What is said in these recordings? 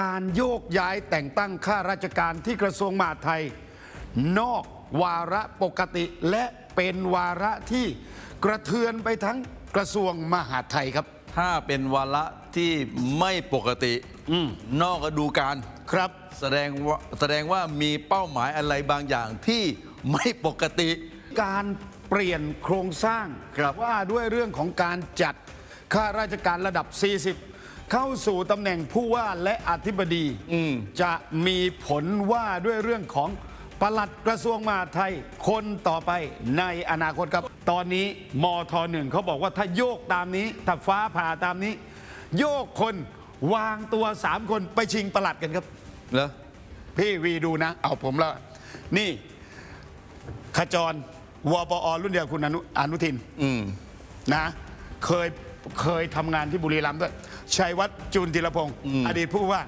การโยกย้ายแต่งตั้งข้าราชการที่กระทรวงมหาดไทย นอกวาระปกติและเป็นวาระที่กระเทือนไปทั้งกระทรวงมหาดไทยครับ ถ้าเป็นวาระที่ไม่ปกตินอกฤดูกาลครับ แสดงว่าแสดงว่ามีเป้าหมายอะไรบางอย่างที่ไม่ปกติ การเปลี่ยนโครงสร้างครับว่าด้วยเรื่องของการจัดข้าราชการระดับ 40 เข้าสู่ตำแหน่งผู้ว่าและอธิบดีจะมีผลว่าด้วยเรื่องของปลัดกระทรวงมหาดไทยคนต่อไปในอนาคตครับ ตอนนี้มทหนึ่งเขาบอกว่าถ้าโยกตามนี้ ถ้าฟ้าผ่าตามนี้ โยกคนวางตัวสามคนไปชิงปลัดกันครับเหรอพี่วีดูนะ เอาผมแล้วนี่ขจรวปอรุ่นเดียวคุณอนุอนุทินอืมนะ เคย เคยทำงานที่บุรีรัมย์ด้วยชัยวัฒน์จุนธีรพงศ์อดีตผู้ว่า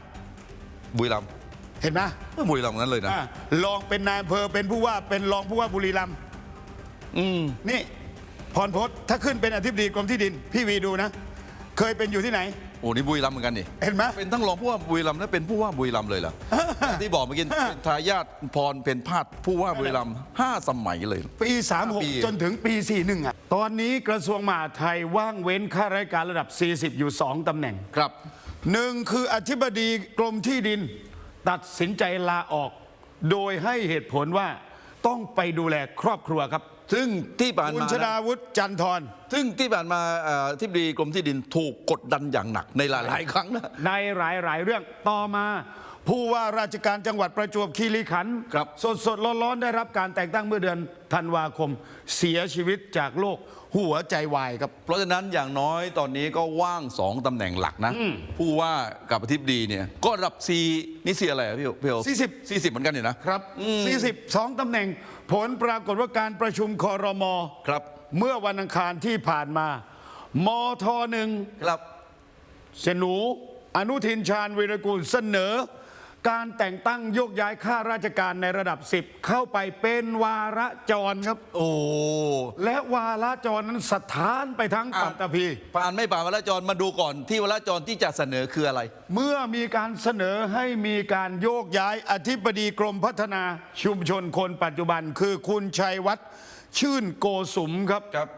บุรีรัมย์เห็นไหมเออบุรีรัมย์นั้นเลยนะอะลองเป็นนายอำเภอเป็นผู้ว่าเป็นรองผู้ว่าบุรีรัมย์อืมนี่พรพศถ้าขึ้นเป็นอธิบดีกรมที่ดิน พี่วีดูนะ เคยเป็นอยู่ที่ไหน โอ้นี่บุรีรัมย์เหมือนกันนี่เห็นไหม เป็นทั้งรองผู้ว่าบุรีรัมย์และเป็นผู้ว่าบุรีรัมย์เลยเหรอ ที่บอกเมื่อกี้เป็นทายาทพรเป็นพาดผู้ว่าบุรีรัมย์ห้าสมัยเลย ปี ปี 36 จนถึงปี 41อะ ตอนนี้กระทรวงมหาดไทยว่างเว้นข้าราชการระดับ 40 อยู่ 2 ตำแหน่งครับหนึ่งคืออธิบดีกรมที่ดิน ตัดสินใจลาออก โดยให้เหตุผลว่าต้องไปดูแลครอบครัวครับ ซึ่งที่ผ่านคุณมาชนะดาวุฒิจันทร์ซึ่งที่ผ่านมาเอ่อที่บดีกรมที่ดินถูกกดดันอย่างหนักในหลาย ๆ ครั้งนะ ในหลายๆ เรื่องต่อมา ผู้ว่าราชการจังหวัดประจวบคีรีขันธ์ครับ สดสดๆร้อนๆได้รับการแต่งตั้งเมื่อเดือนธันวาคม เสียชีวิตจากโรคหัวใจวายครับ เพราะฉะนั้นอย่างน้อยตอนนี้ก็ว่างสองตำแหน่งหลักนะ ผู้ว่ากับอธิบดีเนี่ยก็ระดับซีนี่ซีอะไรอะพี่พี่โอ40 สี่สิบเหมือนกันเนี่ยนะครับ42ตำแหน่ง ผลปรากฏว่าการประชุมคอรมอครับ เมื่อวันอังคารที่ผ่านมา มทหนึ่ง ครับ เสยหนูอนุทินชาญวีรกูลเสนอ การแต่งตั้งโยกย้ายข้าราชการในระดับ 10 เข้าไปเป็นวาระจรครับ โอ้และวาระจรนั้นสถานไปทั้งอ้าวปัตตภีผ่านไม่ผ่านวราจรมาดูก่อนที่วราจรที่จะเสนอคืออะไร เมื่อมีการเสนอให้มีการโยกย้ายอธิบดีกรมพัฒนาชุมชนคนปัจจุบัน คือคุณชัยวัฒน์ชื่นโกสุมครับครับ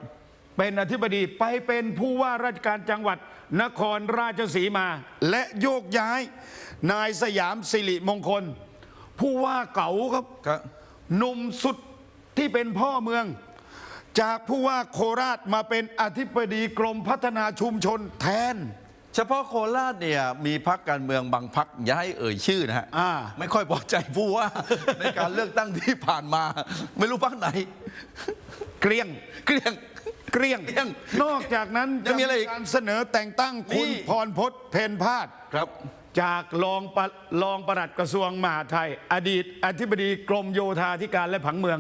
เป็นอธิบดีไปเป็นผู้ว่าราชการจังหวัดนครราชสีมา และโยกย้าย นายสยามสิริมงคล ผู้ว่าเก่าครับครับ หนุ่มสุดที่เป็นพ่อเมือง จากผู้ว่าโคราชมาเป็นอธิบดีกรมพัฒนาชุมชนแทน เฉพาะโคราชเนี่ยมีพักการเมืองบางพักย้ายเอ่ยชื่อนะฮะอ่า ไม่ค่อยพอใจผู้ว่า ในการเลือกตั้งที่ผ่านมา ไม่รู้พักไหน เกลี้ยง เกลี้ยง เกลี้ยง เกลี้ยงนอกจากนั้นยังมีอะไรอีกการเสนอแต่งตั้งคุณนี่ พรพศเพนพาด ครับ จากรองปะรองปลัดกระทรวงมหาดไทย อดีตอธิบดีกรมโยธาธิการและผังเมือง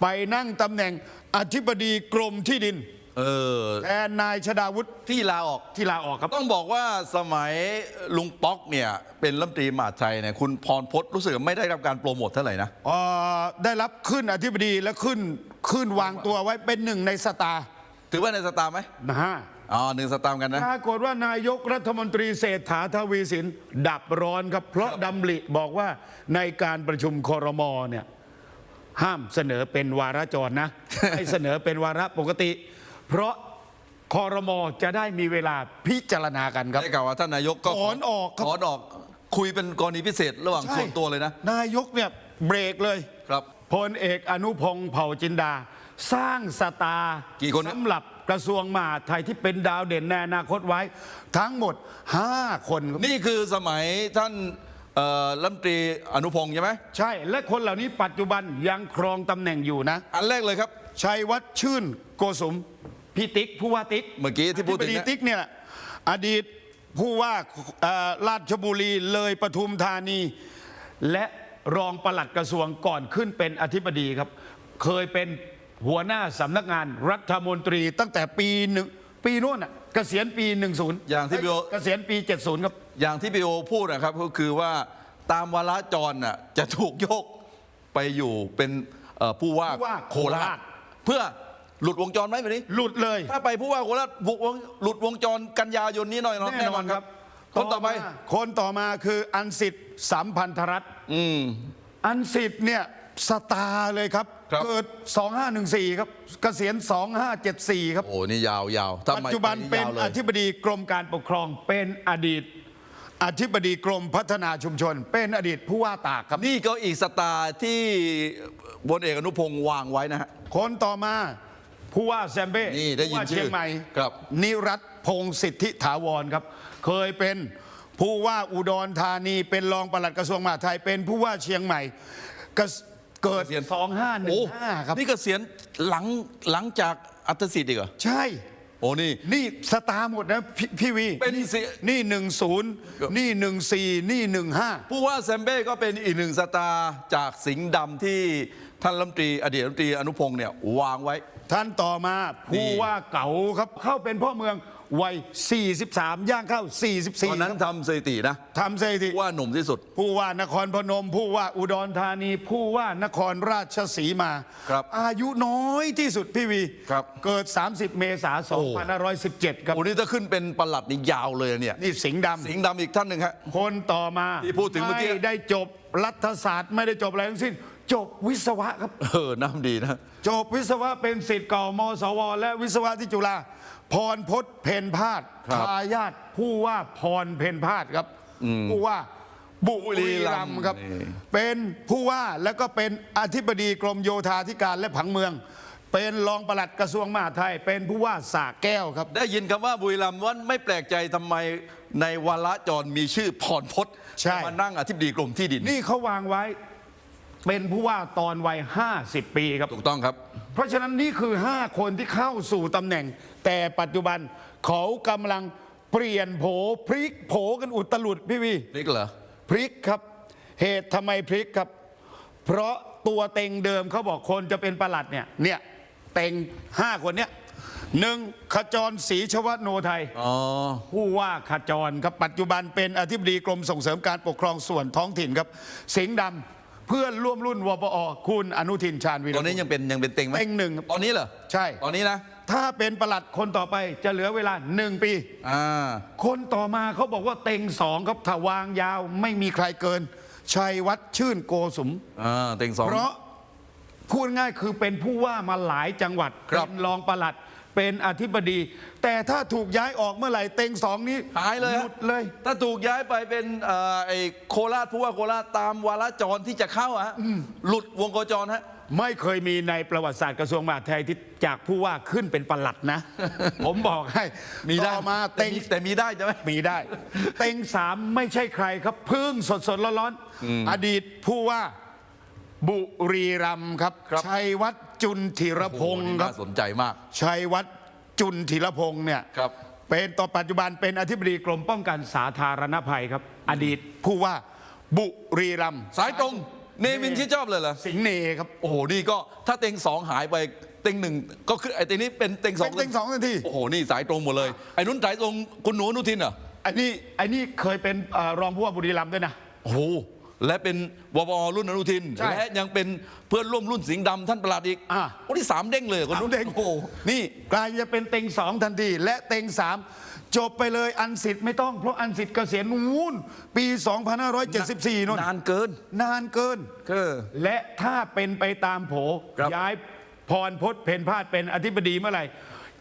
ไปนั่งตำแหน่งอธิบดีกรมที่ดินเออแทนนายชดาวุฒิที่ลาออก ที่ลาออกครับ ต้องบอกว่าสมัยลุงป๊อกเนี่ยเป็นรัฐมนตรีมหาดไทยเนี่ยคุณพรพศรู้สึกว่าไม่ได้รับการโปรโมทเท่าไหร่นะเอ่อได้รับขึ้นอธิบดีและขึ้นขึ้นวางตัวไว้เป็นหนึ่งในสตาร์ถือว่าในสตาร์ไหมนะฮะ อ๋อหนึ่งสตาร์กันนะ ปรากฏว่านายกรัฐมนตรีเศรษฐาทวีสิน ดับร้อนครับ เพราะดำริบอกว่าในการประชุมคอรมอเนี่ยห้ามเสนอเป็นวาระจรนะ ให้เสนอเป็นวาระปกติ เพราะคอรมอจะได้มีเวลาพิจารณากันครับ ได้กล่าวว่าท่านนายกก็ถอนออกครับถอนออก คุยเป็นกรณีพิเศษระหว่างใช่ ส่วนตัวเลยนะ นายกเนี่ยเบรกเลยครับ พลเอกอนุพงศ์เผ่าจินดา สร้างสตาร์กี่คนนะสำหรับกระทรวงมหาดไทยที่เป็นดาวเด่นในอนาคตไว้ ทั้งหมด 5 คนครับนี่คือสมัยท่านเอ่อรัฐมนตรีอนุพงศ์ใช่ไหมใช่และคนเหล่านี้ปัจจุบันยังครองตำแหน่งอยู่นะ อันแรกเลยครับ ชัยวัฒน์ชื่นโกสุมพี่ติ๊กผู้ว่าติ๊กเมื่อกี้ที่พูดถึงอธิบเนี่ยติ๊กเนี่ยอดีตผู้ว่าเอ่อราชบุรีเลยปทุมธานี และรองปลัดกระทรวงก่อนขึ้นเป็นอธิบดีครับ เคยเป็น หัวหน้าสำนักงานรัฐมนตรีตั้งแต่ปีหนึ่งปีโน้นอะเกษียณปี 10อย่างที่พี่โอ เกษียณปี 70 ครับ อย่างที่พีโอพูดนะครับก็คือว่าตามวาระจรน่ะจะถูกโยกไปอยู่เป็นเอ่อผู้ว่าผู้ว่าโคราโคราช ชเพื่อหลุดวงจรไหมแบบนี้ หลุดเลย ถ้าไปผู้ว่าโคราชบุกวงหลุดวงจรกันยายนนี้หน่อยแน่นอนครับคนต่อไปมาคนต่อมาคืออันสิทธิ์สัมพันธรัตน์อืม อันสิทธิ์เนี่ยสตาร์เลยครับ ครับ เกิด 2514 ครับเกษียณ 2574 ครับ โอ้นี่ยาวยาวทำปัจไมจุบันเป็นยาวลยอธิบดีกรมการปกครองเป็นอดีต อธิบดีกรมพัฒนาชุมชน เป็นอดีตผู้ว่าตากครับ นี่ก็อีกสตาร์ที่บนเอกอนุพงศ์วางไว้นะฮะ คนต่อมาผู้ว่าแซมเบ้นี่ได้ยินผู้ว่าเชียงชื่อใหม่ครับ นิรัตน์พงศ์สิทธิถาวรครับ เคยเป็นผู้ว่าอุดรธานีเป็นรองปลัดกระทรวงมหาดไทยเป็นผู้ว่าเชียงใหม่เกษ เกิดเกษียณ2515โอ้ครับ นี่เกษียณหลังหลังจากอัตสิทธิ์อีกเหรอ ใช่ โอ้นี่ นี่สตาร์หมดนะพพี่วีเป็นสินี่หนึ่งศูนย์นี่หนึ่งสี่นี่หนึ่งห้าผู้ว่าแซมเบ้ก็เป็นอีกหนึ่งสตาร์จากสิงห์ดำที่ท่านรัฐมนตรีอดีตรัฐมนตรีอนุพงศ์เนี่ยวางไว้ ท่านต่อมาผู้ว่าเก๋าครับเข้าเป็นพ่อเมือง วัย 43 ย่างเข้า ตอนนั้น44ทำสถิตินะทำสถิติ ว่าหนุ่มที่สุด ผู้ว่านครพนม ผู้ว่าอุดรธานี ผู้ว่านครราชสีมา ครับอายุน้อยที่สุดพี่วีครับ เกิด 30 เมษายน2517 ครับ โอ้นี่ถ้าขึ้นเป็นประหลัดนี่ยาวเลยเนี่ย นี่สิงห์ดสิงห์ดำอีกท่านหนึ่งฮะำคนต่อมาที่พูดถึงเมื่อกี้ ไม่ได้จบรัฐศาสตร์ไม่ได้จบอะไรทั้งสิ้น จบวิศวะครับ เออน้ำดีนะ จบวิศวะเป็นศิษย์เก่ามสว และวิศวะที่จุฬา พรพศเพนพาดครับทายาทผู้ว่าพรเพนพาดครับผู้ว่าบุรีรัมย์ครับ นี่ เป็นผู้ว่าแล้วก็เป็นอธิบดีกรมโยธาธิการและผังเมือง เป็นรองปลัดกระทรวงมหาดไทย เป็นผู้ว่าสระแก้วครับ ได้ยินคำว่าบุรีรัมย์ว่าไม่แปลกใจทำไมในวาระจรมีชื่อพรพศใช่ มานั่งอธิบดีกรมที่ดินนี่เขาวางไว้ เป็นผู้ว่าตอนวัย 50 ปีครับ ถูกต้องครับ เพราะฉะนั้นนี่คือ 5 คนที่เข้าสู่ตำแหน่ง แต่ปัจจุบันเขากำลังเปลี่ยนโผพลิกโผกันอุตลุดพี่วีนี่เหรอพลิกครับ เหตุทำไมพลิกครับ เพราะตัวเต็งเดิมเขาบอกคนจะเป็นประหลัดเนี่ยเนี่ยเต็ง5คนเนี้ยหนึ่งขจรศรีชวโนไทยอ๋อผู้ว่าขจรครับปัจจุบันเป็นอธิบดีกรมส่งเสริมการปกครองส่วนท้องถิ่นครับ สิงห์ดำ เพื่อนร่วมรุ่นวปอคุณอนุทินชาญวีรตอนนี้กุลยังเป็นยังเป็นเต็งไหมเต็งหนึ่งตอนนี้เหรอใช่ ตอนนี้นะถ้าเป็นประหลัดคนต่อไปจะเหลือเวลาหนึ่งปีอ่าคนต่อมาเขาบอกว่าเต็งสองครับถ้าวางยาวไม่มีใครเกิน ชัยวัฒน์ชื่นโกสุมอ่าเต็งสองเพราะพูดง่ายคือเป็นผู้ว่ามาหลายจังหวัดครับเป็นรองปลัด เป็นอธิบดี แต่ถ้าถูกย้ายออกเมื่อไหร่เต็งสองนี้หายเลยหฮะลุดเลย ถ้าถูกย้ายไปเป็นเอ่อไอ้โคราชผู้ว่าโคราชตามวาระจรที่จะเข้าอะฮะหลุดวงโคจรฮะ ไม่เคยมีในประวัติศาสตร์กระทรวงมหาดไทยที่จากผู้ว่าขึ้นเป็นปลัดนะ ผมบอกให้มีได้ต่อมาแต่เต็งมีแต่มีได้ใช่ไหม มีได้ เต็งสามไม่ใช่ใครครับเพึ่งสดสดๆร้อนๆอดีตผู้ว่า บุรีรัมย์ครับ ครับ ชัยวัฒน์จุนธีรพงศ์โอ้โหนี่ครับน่าสนใจมาก ชัยวัฒน์จุนธีรพงศ์เนี่ยครับ เป็นต่อปัจจุบันเป็นอธิบดีกรมป้องกันสาธารณภัยครับ อดีตผู้ว่าบุรีรัมย์สายตรง เนมินที่ชอบเลยเหรอ สิงห์เนครับโอ้โห นี่ก็ถ้าเต็งสองหายไปเต็งหนึ่งก็คือไอ้เต็งนี้เป็นเต็งสองเป็นเต็งสองทันทีโอ้โห นี่สายตรงหมดเลย ไอ้นุ่นสายตรงคุณหนูอนุทินเหรอ อันนี้อันนี้เคยเป็นเอ่อรองผู้ว่าบุรีรัมย์ด้วยนะ โอ้โห และเป็นวปรุ่นอนุทิน ใช่และยังเป็นเพื่อนร่วมรุ่นสิงห์ดำท่านประหลัดอีกอะโอ้ที่สามเด้งเลยคนสามนู้นเด้งโอ้โหนี่ กลายจะเป็นเต็งสองทันทีและเต็งสามจบไปเลยอันสิทธิ์ไม่ต้องเพราะอันสิทธิ์เกษียณวุ้นปี 2574นู่นนานเกิน นานเกิน เออ และถ้าเป็นไปตามโผครับ ย้ายพรพศเพนพาดเป็นอธิบดีเมื่อไหร่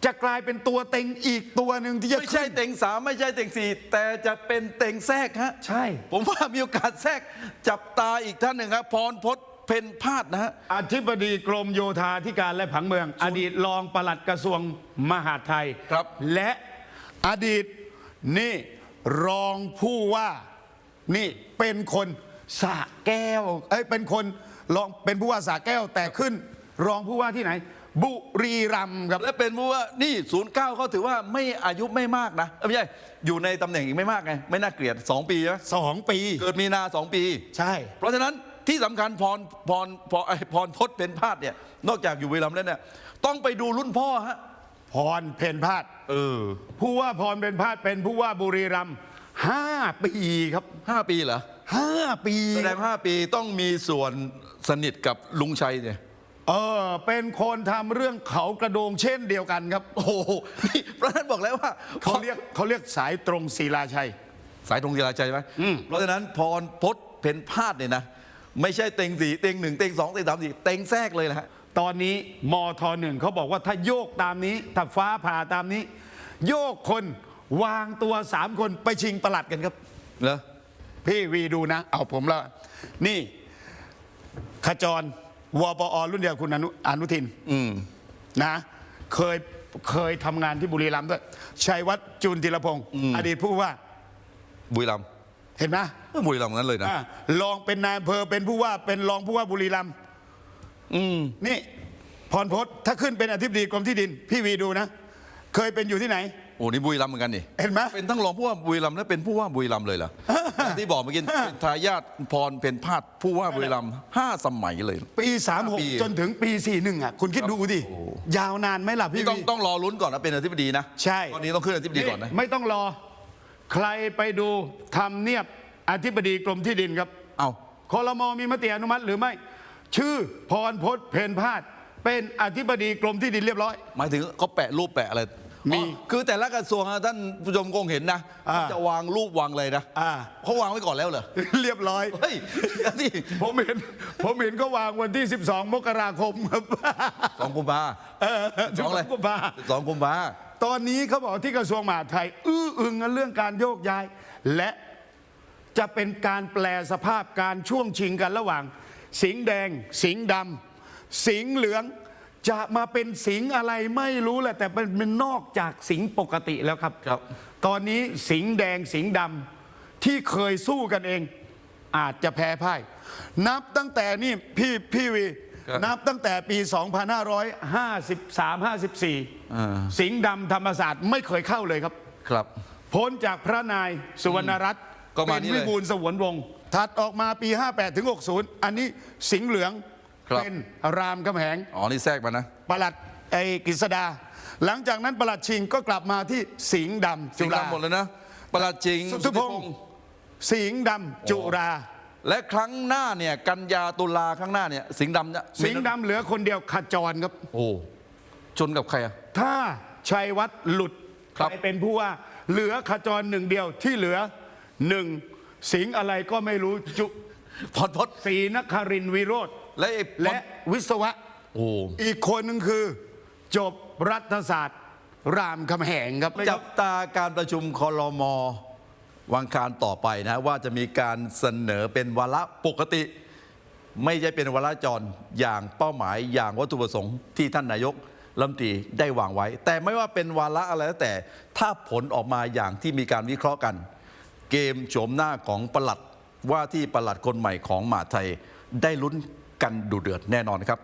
จะกลายเป็นตัวเต็งอีกตัวหนึ่งที่จะไม่ใช่ขึ้นเต็งสามไม่ใช่เต็งสี่แต่จะเป็นเต็งแทรกฮะ ใช่ ผมว่ามีโอกาสแทรกจับตาอีกท่านหนึ่งครับพรพศเพนพาดนะฮะ อธิบดีกรมโยธาธิการและผังเมือง อดีตรองปลัดกระทรวงมหาดไทยครับ และอดีตนี่รองผู้ว่านี่เป็นคนสระแก้วเอ้ยเป็นคนรองเป็นผู้ว่าสระแก้วแต่ขึ้น รองผู้ว่าที่ไหน บุรีรัมย์ครับ และเป็นผู้ว่านี่ศูนย์เก้าเขาถือว่าไม่อายุไม่มากนะเอ้ยไม่ใช่อยู่ในตำแหน่งอีกไม่มากไง ไม่น่าเกลียด 2 ปีใช่ไหมสองปี เกิดมีนา 2 ปี ใช่ เพราะฉะนั้นที่สำคัญพรพรพรไอ้พรพศเป็นพาดเนี่ย นอกจากอยู่บุรีรัมย์แล้วเนี่ย ต้องไปดูรุ่นพ่อฮะ พรเพนพาดเออผู้ว่าพรเพนพาดเป็นผู้ว่าบุรีรัมย์ห้าปีครับห้าปีเหรอห้าปี แสดงห้าปีต้องมีส่วนสนิทกับลุงชัยเนี่ย เออเป็นคนทำเรื่องเขากระโดงเช่นเดียวกันครับ โอ้โหนี่พระท่านบอกแล้วว่าเขาเรียกเขาเรียกสายตรงศิลาชัย สายธงศิลาชัยไหมเพราะฉะนั้นพรพศเพนพาดเนี่ยนะ ไม่ใช่เต็งสี่เต็งหนึ่งเต็งสองเต็งสามสี่เต็งแทรกเลยนะฮะ ตอนนี้มทหนึ่งเขาบอกว่าถ้าโยกตามนี้ ถ้าฟ้าผ่าตามนี้ โยกคนวางตัวสามคนไปชิงประหลัดกันครับ เหรอ พี่วีดูนะ เอาผมแล้ว นี่ขจร วปอรุ่นเดียวคุณอนุอนุทินอืมนะ เคยเคยทำงานที่บุรีรัมย์ด้วยชัยวัฒน์จุนธีรพงศ์อดีตผู้ว่าบุรีรัมย์เห็นไหมเออบุรีรัมย์งั้นเลยนะอะลองเป็นนายอำเภอเป็นผู้ว่าเป็นรองผู้ว่าบุรีรัมย์อืมนี่พรพศถ้าขึ้นเป็นอธิบดีกรมที่ดิน พี่วีดูนะ เคยเป็นอยู่ที่ไหน โอ้นี่บุรีรัมย์เหมือนกันนี่เห็นไหม เป็นทั้งรองผู้ว่าบุรีรัมย์และเป็นผู้ว่าบุรีรัมย์เลยเหรออย่างที่บอกเมื่อกี้เป็นทายาทพรเป็นพาดผู้ว่าบุรีรัมย์ห้าสมัยเลย ปี ปี 36 จนถึงปี 41 อะ คุณคิดดูดิ ยาวนานไหมล่ะพี่นี่ต้องวี ต้องรอลุ้นก่อนนะเป็นอธิบดีนะใช่ ตอนนี้ต้องขึ้นอธิบดีก่อนนะไม่ต้องรอ ใครไปดูทำเนียบอธิบดีกรมที่ดินครับเอาคอรมอมีมติอนุมัติหรือไม่ ชื่อพรพศเพนพาดเป็นอธิบดีกรมที่ดินเรียบร้อย หมายถึงเขาแปะรูปแปะอะไร มีอ๋อคือแต่ละกระทรวงอะท่านผู้ชมคงเห็นนะอ่าเขาจะวางรูปวางเลยนะอ่า เขาวางไว้ก่อนแล้วเหรอเรียบร้อย เฮ้ยเดี๋ยวนี่ผมเห็น ผมเห็นก็วางวันที่ 12 มกราคมครับสองกุมภาเออสองอะไรกุมภาสองกุมภา ตอนนี้เขาบอกที่กระทรวงมหาดไทย อื้ออึงกันเรื่องการโยกย้าย และจะเป็นการแปลสภาพการช่วงชิงกันระหว่าง สิงห์แดง สิงห์ดำสิงห์เหลือง จะมาเป็นสิงห์อะไรไม่รู้แหละ แต่เป็นมันนอกจากสิงห์ปกติแล้วครับ ครับ ตอนนี้สิงห์แดงสิงห์ดำที่เคยสู้กันเอง อาจจะแพ้พ่าย นับตั้งแต่นี่พี่พี่วี ครับ นับตั้งแต่ปี 2553 54 สิงห์ดำธรรมศาสตร์ไม่เคยเข้าเลยครับ ครับ พ้นจากพระนายสุวรรณรัตน์ก็มาเป็นนี่เลย วิบูลย์สวนวงศ์ถัดออกมาปี 58 ถึง 60 อันนี้สิงห์เหลือง ครับ เป็นรามคำแหงอ๋อ นี่แทรกมานะ ประหลัดไอ้กฤษดา หลังจากนั้นประหลัดชิงก็กลับมาที่สิงห์ดำสิจุงห์ฬาดำหมดเลยนะประหลัดจริงสุทธิพงศ์สิงห์ดำจุราและครั้งหน้าเนี่ย กันยาตุลาข้างหน้าเนี่ย สิงห์ดำเนี่ยสิงห์ดำเหลือคนเดียวขจรครับ โอ้ชนกับใครอะ ถ้าชัยวัฒน์หลุดครับใครเป็นผู้ว่า เหลือขจรหนึ่งเดียวที่เหลือหนึ่งสิงห์อะไรก็ไม่รู้จุพรพศศรีนครินทร์วิโรธ และไอ้พรและวิศวะ โอ้อีกคนหนึ่งคือ จบรัฐศาสตร์ รามคำแหงครับจับตาการประชุมคอรมอวังคารต่อไปนะว่าจะมีการเสนอเป็นวาระปกติ ไม่ใช่เป็นวาระจรอย่างเป้าหมายอย่างวัตถุประสงค์ที่ท่านนายกรัฐมนตรีได้วางไว้ แต่ไม่ว่าเป็นวาระอะไรแล้วแต่ถ้าผลออกมาอย่างที่มีการวิเคราะห์กัน เกมโฉมหน้าของประหลัดว่าที่ประหลัดคนใหม่ของมหาดไทยได้ลุ้น กันดูเดือดแน่นอนครับ